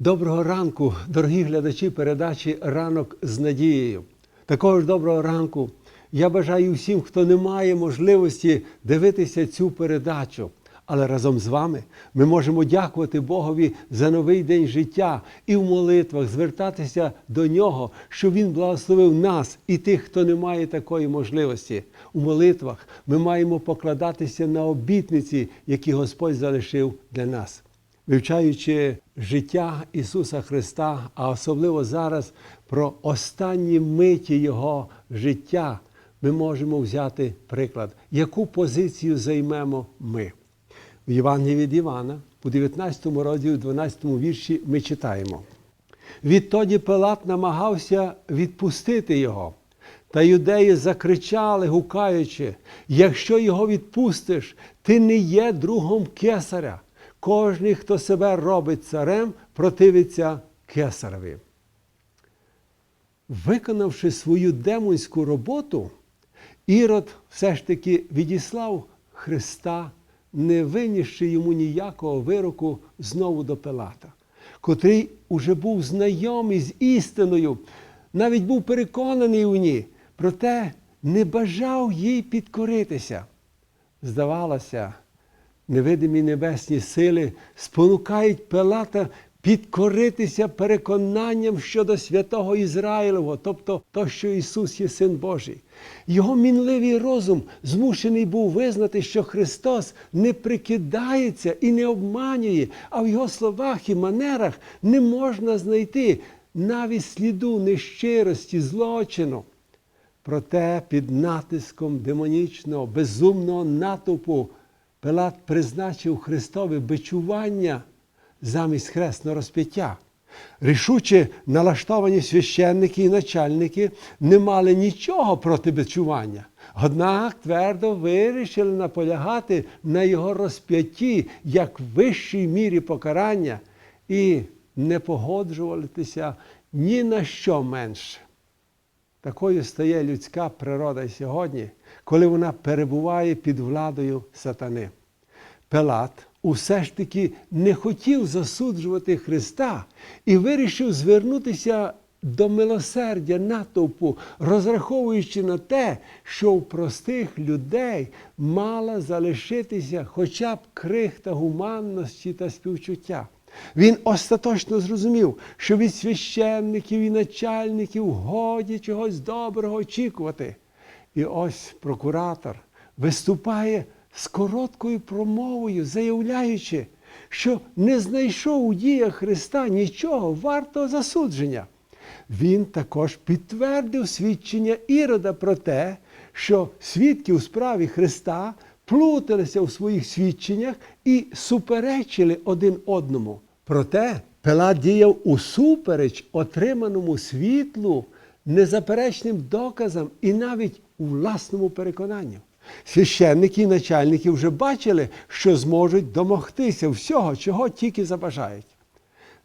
Доброго ранку, дорогі глядачі передачі Ранок з надією. Такого ж доброго ранку я бажаю всім, хто не має можливості дивитися цю передачу. Але разом з вами ми можемо дякувати Богові за новий день життя і в молитвах звертатися до нього, щоб Він благословив нас і тих, хто не має такої можливості. У молитвах ми маємо покладатися на обітниці, які Господь залишив для нас вивчаючи життя Ісуса Христа, а особливо зараз про останні миті Його життя, ми можемо взяти приклад, яку позицію займемо ми. В Євангелії від Івана, у 19 розділі, 12 вірші, ми читаємо. Відтоді Пилат намагався відпустити його. Та юдеї закричали, гукаючи: якщо його відпустиш, ти не є другом кесаря. Кожний, хто себе робить царем, противиться кесареві. Виконавши свою демонську роботу, Ірод все ж таки відіслав Христа, не винісши йому ніякого вироку знову до Пилата, котрий уже був знайомий з істиною, навіть був переконаний у ній, проте не бажав їй підкоритися. Здавалося, невидимі небесні сили спонукають Пилата підкоритися переконанням щодо святого Ізраїлового, тобто то, що Ісус є Син Божий. Його мінливий розум змушений був визнати, що Христос не прикидається і не обманює, а в Його словах і манерах не можна знайти навіть сліду нещирості, злочину. Проте під натиском демонічного, безумного натовпу Пилат призначив Христове бичування замість хресного розп'яття. Рішуче налаштовані священники і начальники не мали нічого проти бичування. Однак твердо вирішили наполягати на його розп'ятті як вищій мірі покарання і не погоджуватися ні на що менше. Такою стає людська природа сьогодні, коли вона перебуває під владою сатани. Пилат усе ж таки не хотів засуджувати Христа і вирішив звернутися до милосердя натовпу, розраховуючи на те, що у простих людей мала залишитися хоча б крихта гуманності та співчуття. Він остаточно зрозумів, що від священників і начальників годі чогось доброго очікувати. І ось прокуратор виступає з короткою промовою, заявляючи, що не знайшов у діях Христа нічого вартого засудження. Він також підтвердив свідчення Ірода про те, що свідки у справі Христа плуталися у своїх свідченнях і суперечили один одному. Проте Пилат діяв усупереч отриманому світлу, незаперечним доказам і навіть у власному переконанню. Священники і начальники вже бачили, що зможуть домогтися всього, чого тільки забажають.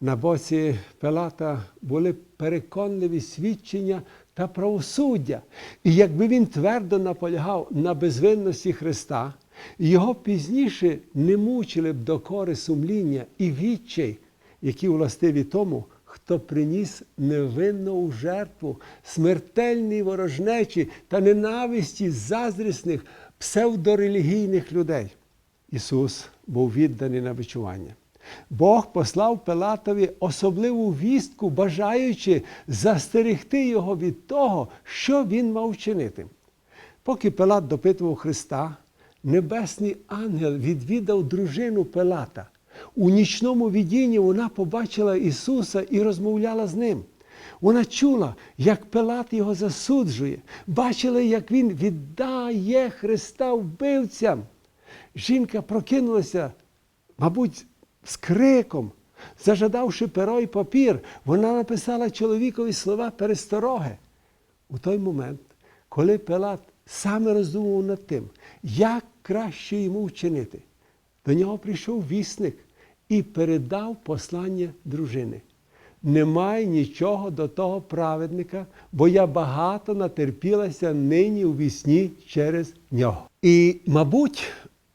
На боці Пилата були переконливі свідчення та правосуддя. І якби він твердо наполягав на безвинності Христа, його пізніше не мучили б докори сумління і відчай, які властиві тому, хто приніс невинно у жертву смертельній ворожнечі та ненависті заздрісних псевдорелігійних людей. Ісус був відданий на бичування. Бог послав Пилатові особливу вістку, бажаючи застерегти його від того, що він мав чинити. Поки Пилат допитував Христа, небесний ангел відвідав дружину Пилата. У нічному відінні вона побачила Ісуса і розмовляла з ним. Вона чула, як Пилат його засуджує, бачила, як він віддає Христа вбивцям. Жінка прокинулася, мабуть, з криком. Зажадавши перо і папір, вона написала чоловікові слова перестороги. У той момент, коли Пилат саме роздумував над тим, як краще йому вчинити, до нього прийшов вісник і передав послання дружини. Немає нічого до того праведника, бо я багато натерпілася нині у вісні через нього. І, мабуть,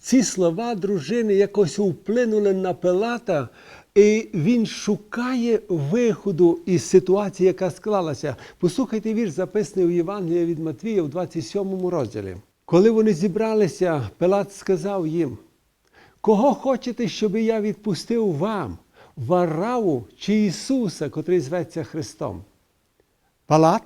ці слова дружини якось вплинули на Пилата І він шукає виходу із ситуації, яка склалася. Послухайте вірш, записаний у Євангелії від Матвія в 27 розділі. Коли вони зібралися, Пилат сказав їм: Кого хочете, щоб я відпустив вам, Вараву чи Ісуса, котрий зветься Христом? Палат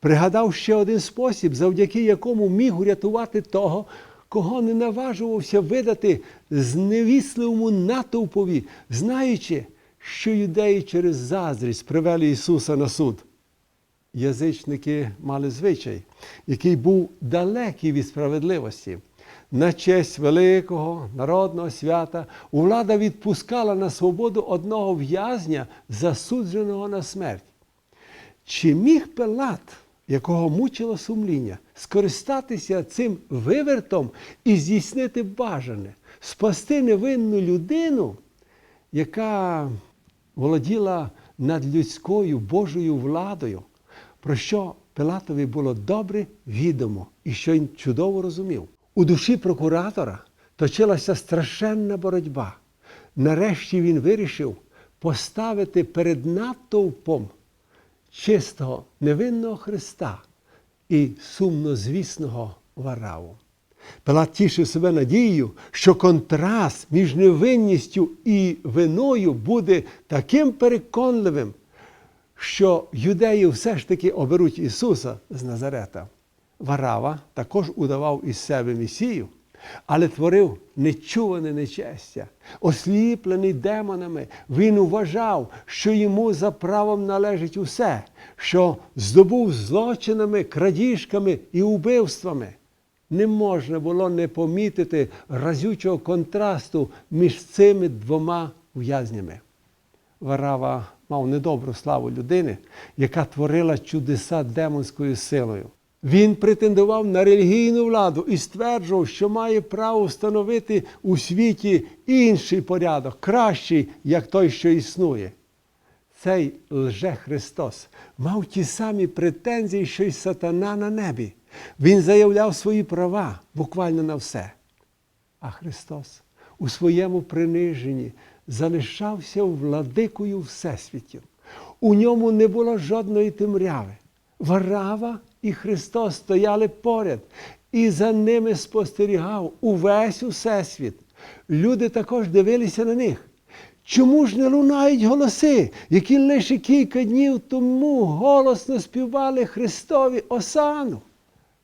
пригадав ще один спосіб, завдяки якому міг урятувати того, кого не наважувався видати зневісливому натовпові, знаючи, що юдеї через заздрість привели Ісуса на суд. Язичники мали звичай, який був далекий від справедливості. На честь великого народного свята влада відпускала на свободу одного в'язня, засудженого на смерть. Чи міг Пилат, якого мучило сумління, скористатися цим вивертом і здійснити бажане, спасти невинну людину, яка володіла над людською Божою владою, про що Пилатові було добре відомо і що він чудово розумів. У душі прокуратора точилася страшенна боротьба. Нарешті він вирішив поставити перед натовпом чистого невинного Христа і сумнозвісного Вараву. Пилат тішив себе надією, що контраст між невинністю і виною буде таким переконливим, що юдеї все ж таки оберуть Ісуса з Назарета. Варава також удавав із себе Месію, але творив нечуване нечестя. Осліплений демонами, він вважав, що йому за правом належить усе, що здобув злочинами, крадіжками і убивствами. Не можна було не помітити разючого контрасту між цими двома в'язнями. Варава мав недобру славу людини, яка творила чудеса демонською силою. Він претендував на релігійну владу і стверджував, що має право встановити у світі інший порядок, кращий, як той, що існує. Цей лже Христос мав ті самі претензії, що й сатана на небі. Він заявляв свої права буквально на все. А Христос у своєму приниженні залишався владикою Всесвітів. У ньому не було жодної темряви. Варава і Христос стояли поряд, і за ними спостерігав увесь Усесвіт. Люди також дивилися на них. Чому ж не лунають голоси, які лише кілька днів тому голосно співали Христові Осану?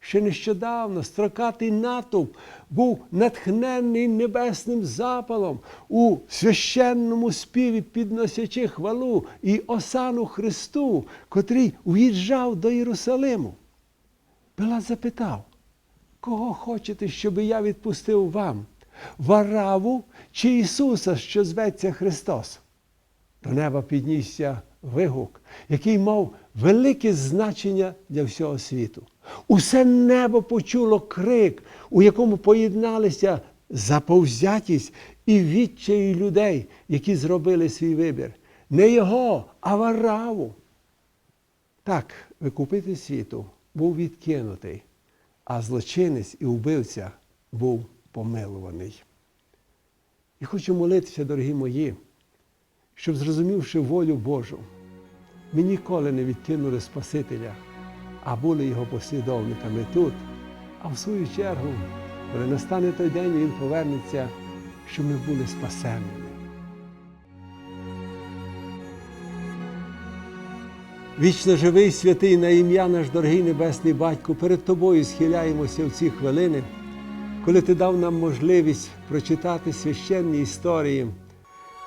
Ще нещодавно строкатий натовп був натхнений небесним запалом у священному співі, підносячи хвалу і осану Христу, котрий уїжджав до Єрусалиму. Пилат запитав, кого хочете, щоб я відпустив вам? Вараву чи Ісуса, що зветься Христос? До неба піднісся вигук, який мав велике значення для всього світу. Усе небо почуло крик, у якому поєдналися заповзятість і відчаї людей, які зробили свій вибір. Не його, а вараву. Так, викупитель світу був відкинутий, а злочинець і вбивця був помилуваний. І хочу молитися, дорогі мої, щоб, зрозумівши волю Божу, ми ніколи не відкинули Спасителя, а були його послідовниками тут. А в свою чергу, коли настане той день, він повернеться, щоб ми були спасенними. Вічно живий святий на ім'я наш дорогий Небесний Батько, перед Тобою схиляємося в ці хвилини, коли Ти дав нам можливість прочитати священні історії,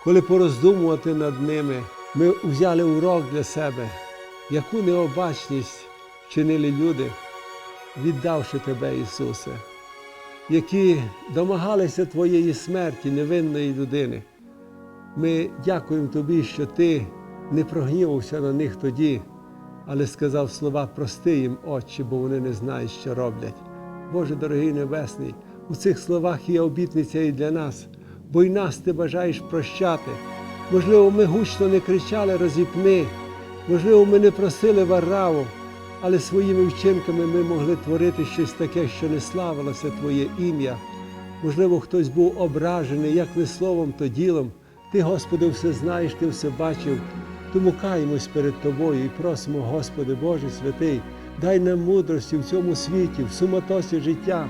коли пороздумувати над ними, ми взяли урок для себе, яку необачність вчинили люди, віддавши Тебе, Ісусе, які домагалися Твоєї смерті, невинної людини. Ми дякуємо Тобі, що Ти не прогнівався на них тоді, але сказав слова прости їм, Отче, бо вони не знають, що роблять. Боже дорогий Небесний, у цих словах є обітниця і для нас, бо й нас ти бажаєш прощати. Можливо, ми гучно не кричали розіпни, можливо, ми не просили вараву, але своїми вчинками ми могли творити щось таке, що не славилося Твоє ім'я. Можливо, хтось був ображений як не словом, то ділом. Ти, Господи, все знаєш, Ти все бачив. Тому каємось перед Тобою і просимо, Господи Боже святий, дай нам мудрості в цьому світі, в суматосі життя,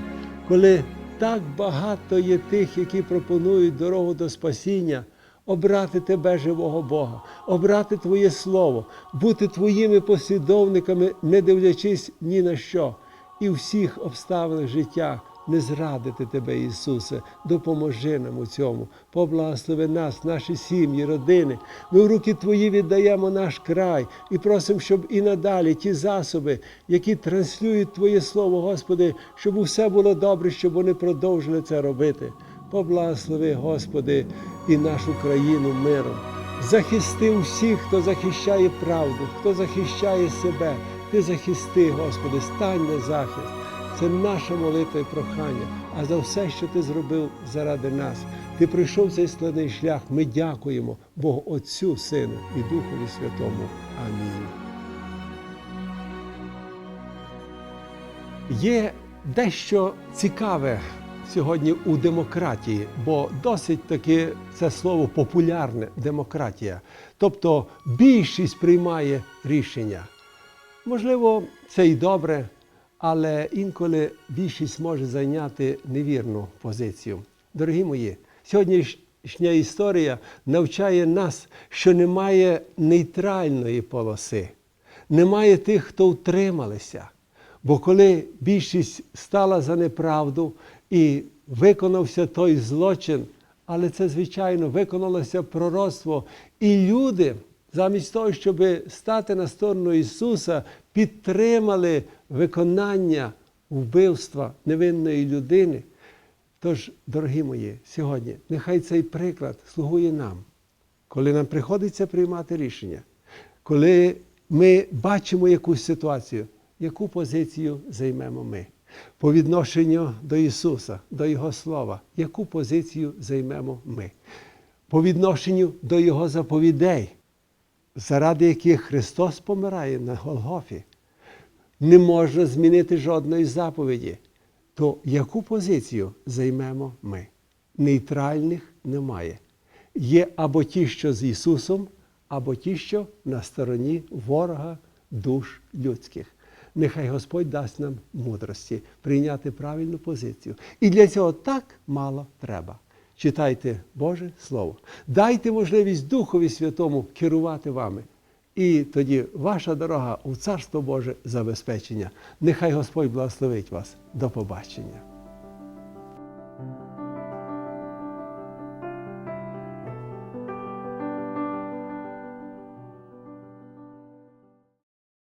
коли так багато є тих, які пропонують дорогу до спасіння, обрати Тебе, живого Бога, обрати Твоє Слово, бути Твоїми послідовниками, не дивлячись ні на що, і всіх обставинах життя не зрадити Тебе, Ісусе, допоможи нам у цьому, поблагослови нас, наші сім'ї, родини. Ми в руки Твої віддаємо наш край і просимо, щоб і надалі ті засоби, які транслюють Твоє Слово, Господи, щоб усе було добре, щоб вони продовжили це робити. Поблагослови, Господи, і нашу країну миром. Захисти усіх, хто захищає правду, хто захищає себе. Ти захисти, Господи, стань на захист. Це наша молитва і прохання, а за все, що ти зробив заради нас. Ти пройшов цей складний шлях. Ми дякуємо Богу Отцю, Сину і Духові Святому. Амінь. Є дещо цікаве сьогодні у демократії, бо досить таки це слово популярне демократія. Тобто більшість приймає рішення. Можливо, це і добре, але інколи більшість може зайняти невірну позицію. Дорогі мої, сьогоднішня історія навчає нас, що немає нейтральної полоси, немає тих, хто втрималися. Бо коли більшість стала за неправду і виконався той злочин, але це, звичайно, виконалося пророцтво, і люди, замість того, щоб стати на сторону Ісуса, підтримали виконання вбивства невинної людини. Тож, дорогі мої, сьогодні нехай цей приклад слугує нам, коли нам приходиться приймати рішення, коли ми бачимо якусь ситуацію, яку позицію займемо ми. По відношенню до Ісуса, до Його Слова, яку позицію займемо ми. По відношенню до Його заповідей, заради яких Христос помирає на Голгофі, не можна змінити жодної заповіді. То яку позицію займемо ми? Нейтральних немає. Є або ті, що з Ісусом, або ті, що на стороні ворога душ людських. Нехай Господь дасть нам мудрості прийняти правильну позицію. І для цього так мало треба. Читайте Боже Слово. Дайте можливість Духові Святому керувати вами. І тоді ваша дорога у Царство Боже забезпечення. Нехай Господь благословить вас. До побачення.